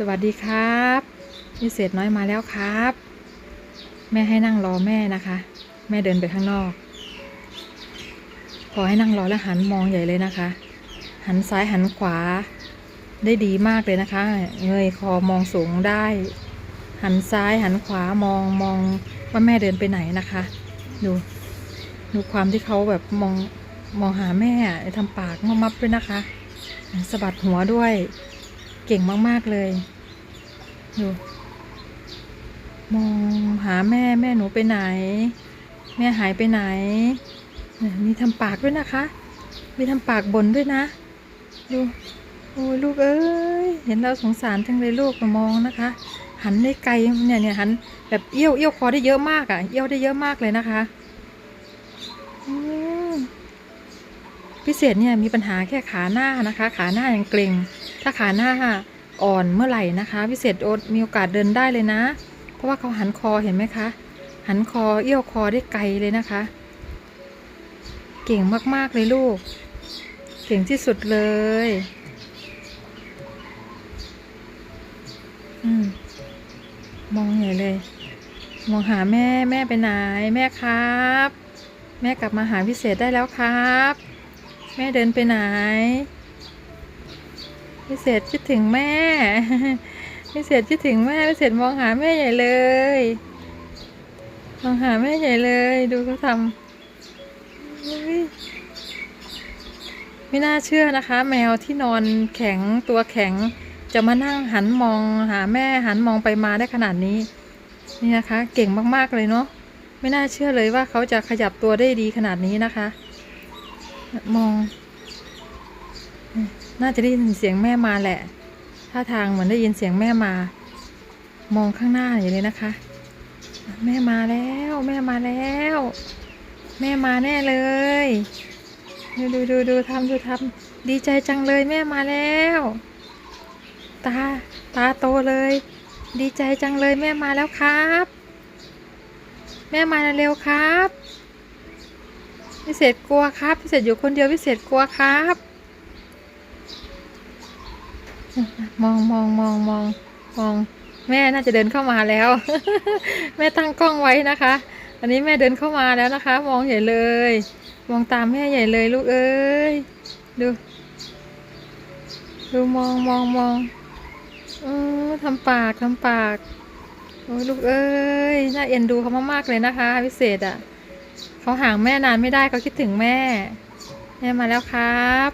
สวัสดีครับพิเศษน้อยมาแล้วครับ แม่ให้นั่งรอแม่นะคะ แม่เดินไปข้างนอก พอให้นั่งรอแล้วหันมองใหญ่เลยนะคะ หันซ้ายหันขวา ได้ดีมากเลยนะคะ เงยคอมองสูงได้ หันซ้ายหันขวามองมองว่าแม่เดินไปไหนนะคะ ดู ดูความที่เขาแบบมองมองหาแม่ทำปากมับมับด้วยนะคะสะบัดหัวด้วย เก่งมาก ๆ เลย ดูมองหาแม่แม่หนูไปไหน แม่หายไปไหน มีทำปากด้วยนะคะ มีทำปากบ่นด้วยนะ ดูโอ้ยลูกเอ้ยเห็นแล้วสงสารจังเลยลูกมามองนะคะ หันได้ไกลเนี่ยเนี่ยหันแบบเอี้ยวเอี้ยวคอได้เยอะมากอะ่ะเอี้ยวได้เยอะมากเลยนะคะอื พิเศษเนี่ยมีปัญหาแค่ขาหน้านะคะ ขาหน้ายังเกร็ง ถ้าขาหน้าอ่อนเมื่อไหร่นะคะ พิเศษโอดมีโอกาสเดินได้เลยนะ เพราะว่าเขาหันคอเห็นไหมคะ หันคอเอี้ยวคอได้ไกลเลยนะคะ เก่งมากๆเลยลูก เก่งที่สุดเลยอืมมองใหญ่เลย มองหาแม่แม่ไปไหนแม่ครับ แม่กลับมาหาพิเศษได้แล้วครับ แม่เดินไปไหนพิเศษคิดถึงแม่พิเศษคิดถึงแม่พิเศษมองหาแม่ใหญ่เลยมองหาแม่ใหญ่เลย ดูเขาทำไม่น่าเชื่อนะคะ แมวที่นอนแข็งตัวแข็ง จะมานั่งหันมองหาแม่หันมองไปมาได้ขนาดนี้ นี่นะคะ เก่งมากๆเลยเนาะไม่น่าเชื่อเลยว่าเขาจะขยับตัวได้ดีขนาดนี้นะคะ มอง น่าจะได้ยินเสียงแม่มาแหละท่าทางเหมือนได้ยินเสียงแม่มา มองข้างหน้าอย่างนี้นะคะ แม่มาแล้ว แม่มาแล้ว แม่มาแน่เลยดูดูดูดูทำดูทำดีใจจังเลยแม่มาแล้ว ตาตาโตเลย ดีใจจังเลยแม่มาแล้วครับ แม่มาเร็วครับ พิเศษกลัวครับ พิเศษอยู่คนเดียวพิเศษกลัวครับ มองมองมองมองมอง แม่น่าจะเดินเข้ามาแล้ว แม่ตั้งกล้องไว้นะคะ อันนี้แม่เดินเข้ามาแล้วนะคะ มองใหญ่เลย มองตามแม่ใหญ่เลยลูกเอ้ยดูดูมองมองมองอือทำปากทำปากโอ้ยลูกเอ้ยน่าเอ็นดูเขามากๆเลยนะคะ พิเศษอะ่ะ เขาห่างแม่นานไม่ได้เขาคิดถึงแม่ แม่มาแล้วครับ